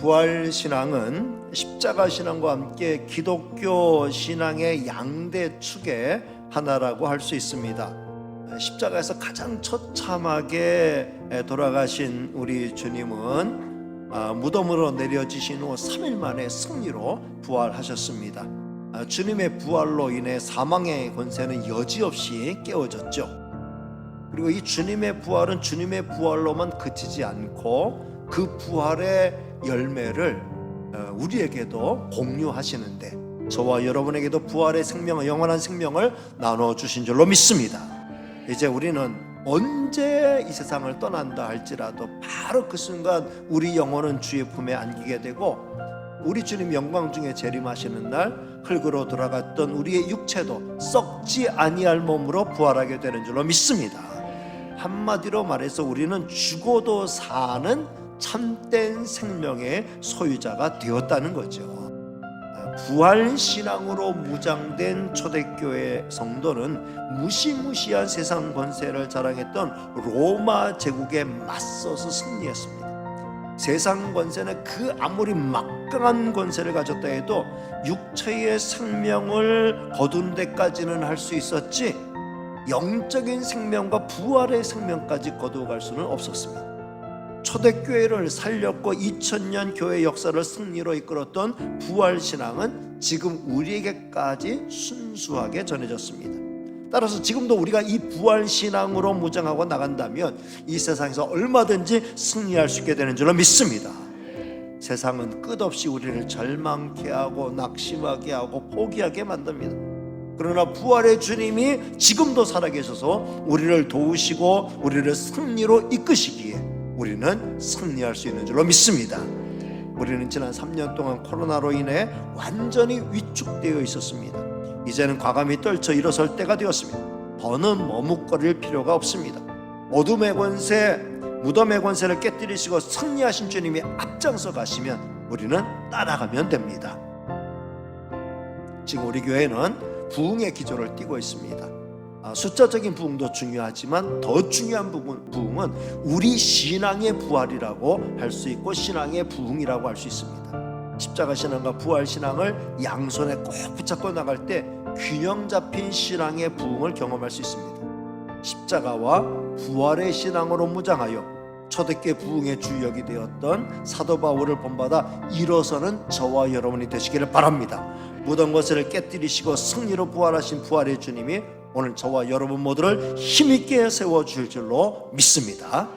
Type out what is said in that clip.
부활 신앙은 십자가 신앙과 함께 기독교 신앙의 양대 축의 하나라고 할 수 있습니다. 십자가에서 가장 처참하게 돌아가신 우리 주님은 아, 무덤으로 내려지신 후 3일 만에 승리로 부활하셨습니다. 아, 주님의 부활로 인해 사망의 권세는 여지없이 깨어졌죠. 그리고 이 주님의 부활은 주님의 부활로만 그치지 않고 그 부활의 열매를 어, 우리에게도 공유하시는데 저와 여러분에게도 부활의 생명, 영원한 생명을 나눠 주신 줄로 믿습니다. 이제 우리는 언제 이 세상을 떠난다 할지라도 바로 그 순간 우리 영혼은 주의 품에 안기게 되고 우리 주님 영광 중에 재림하시는 날 흙으로 돌아갔던 우리의 육체도 썩지 아니할 몸으로 부활하게 되는 줄로 믿습니다. 한마디로 말해서 우리는 죽어도 사는 참된 생명의 소유자가 되었다는 거죠. 부활 신앙으로 무장된 초대교회 성도는 무시무시한 세상 권세를 자랑했던 로마 제국에 맞서서 승리했습니다. 세상 권세는 그 아무리 막강한 권세를 가졌다 해도 육체의 생명을 거둔 데까지는 할 수 있었지 영적인 생명과 부활의 생명까지 거두어갈 수는 없었습니다. 초대교회를 살렸고 2000년 교회 역사를 승리로 이끌었던 부활 신앙은 지금 우리에게까지 순수하게 전해졌습니다. 따라서 지금도 우리가 이 부활 신앙으로 무장하고 나간다면 이 세상에서 얼마든지 승리할 수 있게 되는 줄로 믿습니다. 세상은 끝없이 우리를 절망케 하고 낙심하게 하고 포기하게 만듭니다. 그러나 부활의 주님이 지금도 살아계셔서 우리를 도우시고 우리를 승리로 이끄시기에 우리는 승리할 수 있는 줄로 믿습니다. 우리는 지난 3년 동안 코로나로 인해 완전히 위축되어 있었습니다. 이제는 과감히 떨쳐 일어설 때가 되었습니다. 더는 머뭇거릴 필요가 없습니다. 어둠의 권세, 무덤의 권세를 깨뜨리시고 승리하신 주님이 앞장서 가시면 우리는 따라가면 됩니다. 지금 우리 교회는 부흥의 기조를 띠고 있습니다. 아, 숫자적인 부흥도 중요하지만 더 중요한 부분, 부흥은 우리 신앙의 부활이라고 할 수 있고 신앙의 부흥이라고 할 수 있습니다. 십자가 신앙과 부활 신앙을 양손에 꼭 붙잡고 나갈 때 균형 잡힌 신앙의 부흥을 경험할 수 있습니다. 십자가와 부활의 신앙으로 무장하여 초대교회 부흥의 주역이 되었던 사도 바울을 본받아 일어서는 저와 여러분이 되시기를 바랍니다. 무덤 것을 깨뜨리시고 승리로 부활하신 부활의 주님이 오늘 저와 여러분 모두를 힘있게 세워 주실 줄로 믿습니다.